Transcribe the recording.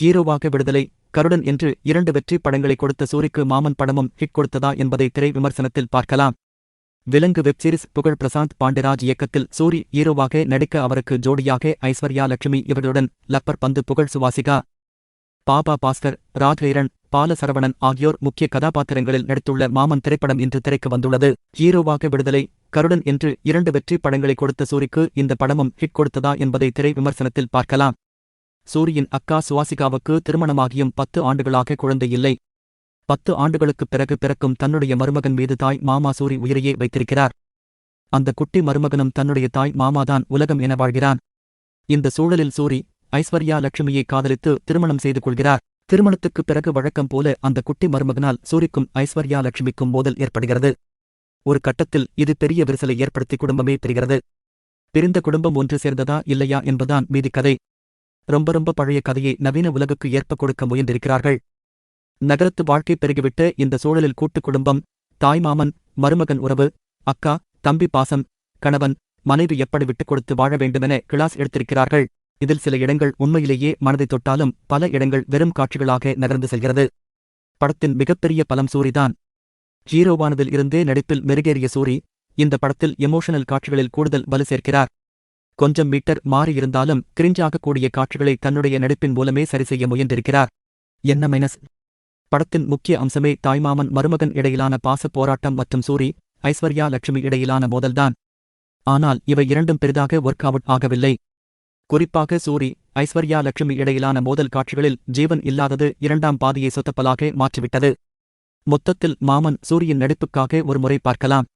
ஹீரோவாக விடுதலை கருடன் என்று இரண்டு வெற்றி படங்களை கொடுத்த சூரிக்கு மாமன் படமும் ஹிட் கொடுத்ததா என்பதை திரை விமர்சனத்தில் பார்க்கலாம். விலங்கு வெப்சீரிஸ் புகழ் பிரசாந்த் பாண்டியராஜ் இயக்கத்தில் சூரி ஹீரோவாக நடிக்க அவருக்கு ஜோடியாக ஐஸ்வர்யா லட்சுமி இவர்களுடன் லப்பர் பந்து புகழ் சுவாசிகா. பாபா பாஸ்கர் ராஜ்ஹைரன் பாலசரவணன் ஆகியோர் முக்கிய கதாபாத்திரங்களில் நடித்துள்ள மாமன் திரைப்படம் இன்று திரைக்கு வந்துள்ளது. ஹீரோவாக விடுதலை கருடன் என்று இரண்டு வெற்றி படங்களை கொடுத்த சூரிக்கு இந்த படமும் ஹிட் கொடுத்ததா என்பதை திரை விமர்சனத்தில் பார்க்கலாம். சூரியின் அக்கா சுவாசிகாவுக்கு திருமணமாகியும் பத்து ஆண்டுகளாக குழந்தை இல்லை. பத்து ஆண்டுகளுக்குப் பிறகு பிறக்கும் தன்னுடைய மருமகன் மீது தாய் மாமா சூரி உயிரையே வைத்திருக்கிறார். அந்த குட்டி மருமகனும் தன்னுடைய தாய் மாமாதான் உலகம் என வாழ்கிறான். இந்த சூழலில் சூரி ஐஸ்வர்யா லட்சுமியை காதலித்து திருமணம் செய்து கொள்கிறார். திருமணத்துக்குப் பிறகு வழக்கம் போல அந்த குட்டி மருமகனால் சூரிக்கும் ஐஸ்வர்யா லட்சுமிக்கும் மோதல் ஏற்படுகிறது. ஒரு கட்டத்தில் இது பெரிய விரிசலை ஏற்படுத்தி குடும்பமே பெறுகிறது பிரிந்த குடும்பம் ஒன்று சேர்ந்ததா இல்லையா என்பதான் மீதி கதை. ரொம்ப ரொம்ப பழைய கதையை நவீன உலகுக்கு ஏற்ப கொடுக்க முயன்றிருக்கிறார்கள். நகரத்து வாழ்க்கை பெருகிவிட்டு இந்த சூழலில் கூட்டுக் குடும்பம் தாய்மாமன் மருமகன் உறவு அக்கா தம்பி பாசம் கணவன் மனைவி எப்படி விட்டுக் கொடுத்து வாழ வேண்டுமென கிளாஸ் எடுத்திருக்கிறார்கள். இதில் சில இடங்கள் உண்மையிலேயே மனதை தொட்டாலும் பல இடங்கள் வெறும் காட்சிகளாக நகர்ந்து செல்கிறது. படத்தின் மிகப்பெரிய பலம் சூரிதான் ஹீரோவானதில் இருந்தே நடிப்பில் மெருகேறிய சூரி இந்த படத்தில் எமோஷனல் காட்சிகளில் கூடுதல் வலு சேர்க்கிறார். கொஞ்சம் மீட்டர் மாறியிருந்தாலும் கிரிஞ்சாக ஆகக்கூடிய காட்சிகளை தன்னுடைய நடிப்பின் மூலமே சரிசெய்ய முயன்றிருக்கிறார். என்ன மைனஸ் படத்தின் முக்கிய அம்சமே தாய்மாமன் மருமகன் இடையிலான பாசப் போராட்டம் மற்றும் சூரி ஐஸ்வர்யா லட்சுமி இடையிலான மோதல்தான். ஆனால் இவை இரண்டும் பெரிதாக ஒர்க் அவுட் ஆகவில்லை. குறிப்பாக சூரி ஐஸ்வர்யா லட்சுமி இடையிலான மோதல் காட்சிகளில் ஜீவன் இல்லாதது இரண்டாம் பாதியை சொத்தப்பலாக மாற்றிவிட்டது. மொத்தத்தில் மாமன் சூரியின் நடிப்புக்காக ஒரு முறை பார்க்கலாம்.